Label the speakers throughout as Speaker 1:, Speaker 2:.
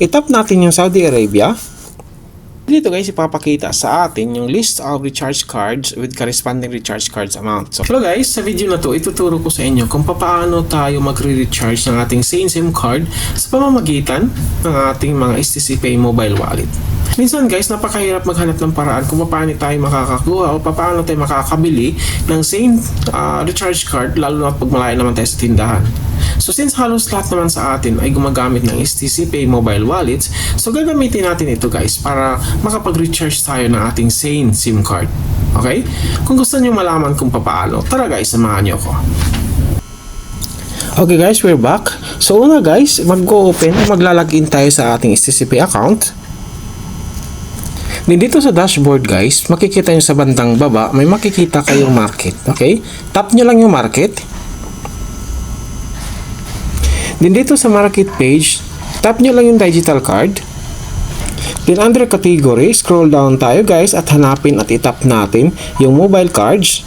Speaker 1: itap natin yung Saudi Arabia. Dito guys, ipapakita sa atin yung list of recharge cards with corresponding recharge cards amount. So, hello guys, sa video na to, ituturo ko sa inyo kung paano tayo magre-recharge ng ating Sane SIM card sa pamamagitan ng ating mga STC Pay mobile wallet. Minsan guys, napakahirap maghanap ng paraan kung paano tayo makakakuha o paano tayo makakabili ng Sane ah, recharge card lalo na pag malayo naman tayo sa tindahan. So since halos lahat naman sa atin ay gumagamit ng STC Pay mobile wallets, so gagamitin natin ito guys para makapag-recharge tayo ng ating Sane SIM card. Okay? Kung gusto niyo malaman kung paano, tara guys, samahan niyo ako. Okay guys, we're back. So una guys, mag-open maglalagin tayo sa ating STCP account. Dito sa dashboard guys, makikita nyo sa bandang baba, may makikita kayong market. Okay? Tap nyo lang yung market. Then dito sa market page, tap nyo lang yung digital card. Then under category, scroll down tayo guys at hanapin at itap natin yung mobile cards.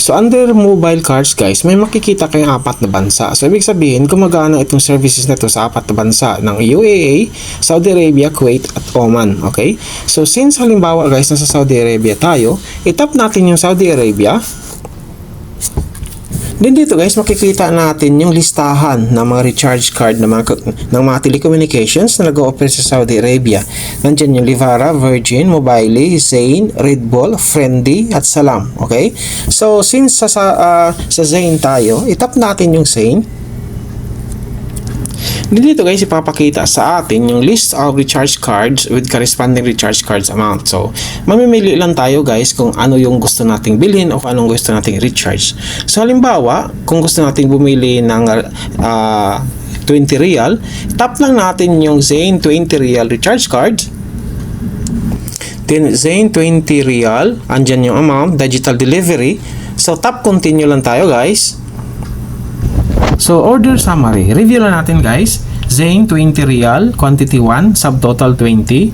Speaker 1: So under mobile cards guys, may makikita kayong apat na bansa. So ibig sabihin, gumagana itong services na to sa apat na bansa ng UAE, Saudi Arabia, Kuwait at Oman. Okay? So since halimbawa guys, nasa Saudi Arabia tayo, itap natin yung Saudi Arabia. Then dito guys, makikita natin yung listahan ng mga recharge card ng mga, ng mga telecommunications na nag-o-offer sa Saudi Arabia. Nandyan yung Livara, Virgin, Mobile, Zain, Red Bull, Friendly, at Salam. Okay? So, since sa, sa, ah, sa Zain tayo, itap natin yung Zain. Dito guys, ipapakita sa atin yung list of recharge cards with corresponding recharge cards amount. So, mamimili lang tayo guys kung ano yung gusto nating bilhin o kung anong gusto nating recharge. So, halimbawa, kung gusto nating bumili ng ah, 20 real, tap lang natin yung Zain 20 real recharge card. Then, Zain 20 real, andyan yung amount, digital delivery. So, tap continue lang tayo guys. So, order summary. Review lang natin guys. Zane, 20 real. Quantity 1. Subtotal 20.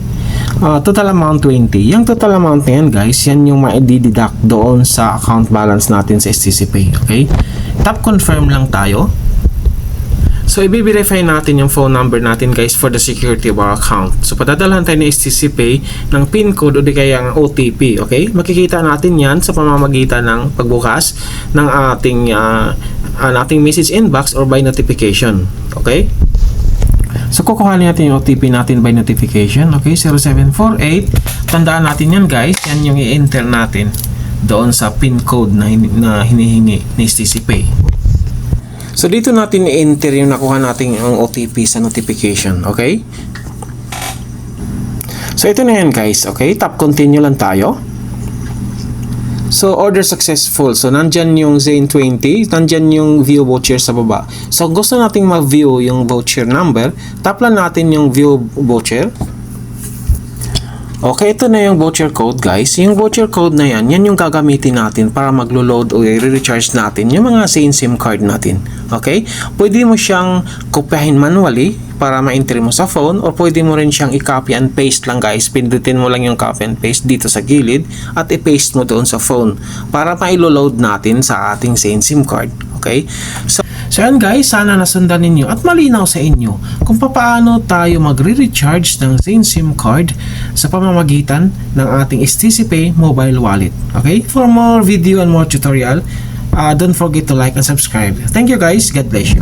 Speaker 1: Uh, total amount 20. Yung total amount na yan guys, yan yung ma-deduct doon sa account balance natin sa STC Pay. Okay? Tap confirm lang tayo. So, i-verify natin yung phone number natin guys for the security of our account. So, padadalhan tayo ni STC Pay ng PIN code o di kaya ang OTP. Okay? Makikita natin yan sa pamamagitan ng pagbukas ng ating uh, ang ating message inbox or by notification. Okay? So, kukuhanin natin yung OTP natin by notification. Okay? 0748. Tandaan natin yan guys. Yan yung i-enter natin doon sa PIN code na, hin- na hinihingi ni STC Pay. So, dito natin i-enter yung nakuha natin ang OTP sa notification. Okay? So, ito na yan guys. Okay? Tap continue lang tayo. So, order successful. So, nandyan yung Zane 20, nandyan yung view voucher sa baba. So, gusto nating mag-view yung voucher number, tap lang natin yung view voucher. Okay, ito na yung voucher code guys. Yung voucher code na yan, yan yung gagamitin natin para maglo-load o i-recharge natin yung mga Zane SIM card natin. Okay? Pwede mo siyang kopyahin manually para ma-enter mo sa phone or pwede mo rin siyang i-copy and paste lang guys. Pindutin mo lang yung copy and paste dito sa gilid at i-paste mo doon sa phone para ma-load natin sa ating Zane SIM card. Okay? So, so yan guys, sana nasundan ninyo at malinaw sa inyo kung paano tayo magre-recharge ng Zane SIM card sa pamamagitan ng ating STC Pay mobile wallet. Okay? For more video and more tutorial, uh, don't forget to like and subscribe. Thank you guys. God bless you.